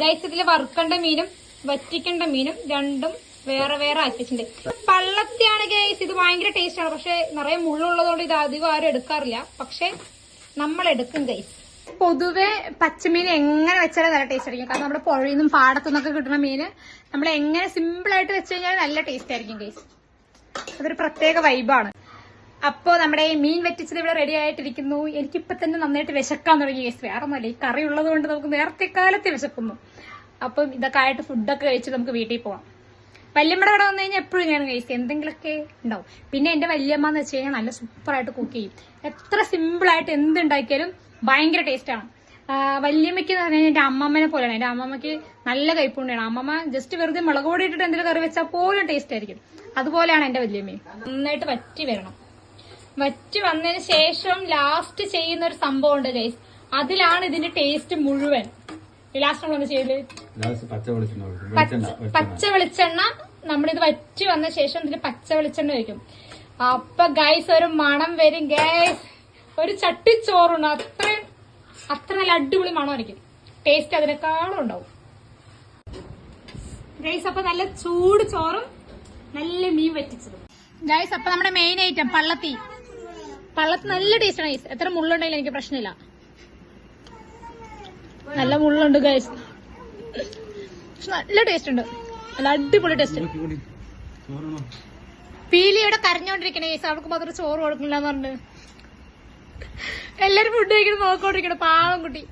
Guys ഇതിൽ വറുക്കേണ്ട മീനും വറ്റിക്കേണ്ട മീനും രണ്ടും വേറെ വേറെ ആക്കിയിട്ടുണ്ട്. പള്ളത്തിയാണ് ഗൈസ് ഇത് ഭയങ്കര ടേസ്റ്റ് ആണ്. പക്ഷെ നിറയെ മുള്ളുള്ളതുകൊണ്ട് ഇത് അധികം ആരും എടുക്കാറില്ല. പക്ഷെ നമ്മൾ എടുക്കും ഗൈസ് പൊതുവെ പച്ചമീൻ എങ്ങനെ വെച്ചാലും നല്ല ടേസ്റ്റ് ആയിരിക്കും. കാരണം നമ്മുടെ പുഴയിൽ നിന്നും പാടത്തു നിന്നൊക്കെ കിട്ടുന്ന മീന് നമ്മൾ എങ്ങനെ സിമ്പിൾ ആയിട്ട് വെച്ച് കഴിഞ്ഞാൽ നല്ല ടേസ്റ്റ് ആയിരിക്കും ഗൈസ് അതൊരു പ്രത്യേക വൈബാണ് അപ്പോ നമ്മുടെ മീൻ വെറ്റിച്ചത് ഇവിടെ റെഡി ആയിട്ടിരിക്കുന്നു. എനിക്കിപ്പൊ തന്നെ നന്നായിട്ട് വിശക്കാൻ തുടങ്ങി ഗൈസ് വേറെ ഒന്നല്ല ഈ കറി ഉള്ളത് കൊണ്ട് നമുക്ക് നേരത്തെ കാലത്ത് വിശക്കുന്നു. അപ്പം ഇതൊക്കെ ആയിട്ട് ഫുഡൊക്കെ കഴിച്ച് നമുക്ക് വീട്ടിൽ പോവാം. വല്യമ്മയുടെ അവിടെ വന്നു കഴിഞ്ഞാൽ എപ്പോഴും ഞാൻ കഴിക്കും എന്തെങ്കിലുമൊക്കെ ഉണ്ടാവും. പിന്നെ എന്റെ വല്യമ്മ എന്ന് വെച്ച് കഴിഞ്ഞാൽ നല്ല സൂപ്പറായിട്ട് കുക്ക് ചെയ്യും. എത്ര സിമ്പിൾ ആയിട്ട് എന്തുണ്ടാക്കിയാലും ഭയങ്കര ടേസ്റ്റാണ് വല്യമ്മയ്ക്ക് എന്ന് പറഞ്ഞാൽ എന്റെ അമ്മമ്മനെ പോലെയാണ്. എന്റെ അമ്മമ്മയ്ക്ക് നല്ല കൈപ്പുണ്ടാണ് അമ്മമ്മ ജസ്റ്റ് വെറുതെ മുളക് പൊടി ഇട്ടിട്ട് എന്തെങ്കിലും കറി വെച്ചാൽ പോലും ടേസ്റ്റ് ആയിരിക്കും. അതുപോലെയാണ് എന്റെ വല്യമ്മയും. നന്നായിട്ട് വറ്റി വരണം. വറ്റി വന്നതിന് ശേഷം ലാസ്റ്റ് ചെയ്യുന്ന ഒരു സംഭവം ഉണ്ട് ഗൈസ് അതിലാണ് ഇതിന്റെ ടേസ്റ്റ് മുഴുവൻ. ലാസ്റ്റ് നമ്മളൊന്ന് ചെയ്യൽ? പച്ച വെളിച്ചെണ്ണ നമ്മളിത് വറ്റി വന്ന ശേഷം ഇതിൽ പച്ച വെളിച്ചെണ്ണ ഒഴിക്കും. അപ്പൊ ഗൈസ് ഒരു മണം വരും ഗൈസ് ഒരു ചട്ടിച്ചോറുണ്ട്. അത്രയും അത്ര നല്ല അടിപൊളി മണമായിരിക്കും ടേസ്റ്റ് അതിനേക്കാളും ഉണ്ടാവും. ഗൈസ് അപ്പൊ നല്ല ചൂട് ചോറും നല്ല മീൻ വറ്റിച്ചതും. ഗൈസ് അപ്പൊ നമ്മുടെ മെയിൻ ഐറ്റം പള്ളത്തി. പള്ളത്തി നല്ല ടേസ്റ്റ് ആണ് ഗൈസ് എത്ര മുള്ളുണ്ടെങ്കിലും എനിക്ക് പ്രശ്നമില്ല. നല്ല മുള്ളുണ്ട് ഗൈസ് പക്ഷെ നല്ല ടേസ്റ്റ് ഉണ്ട്. നല്ല അടിപൊളി ടേസ്റ്റ് പീലി ഇവിടെ കരഞ്ഞോണ്ടിരിക്കണേ ഗൈസ് അവൾക്ക് മാത്രം ചോറ് കൊടുക്കില്ല എന്ന് പറഞ്ഞു എല്ലാരും ഫുഡ് കഴിക്കണം നോക്കോണ്ടിരിക്കണം പാവം കുട്ടി.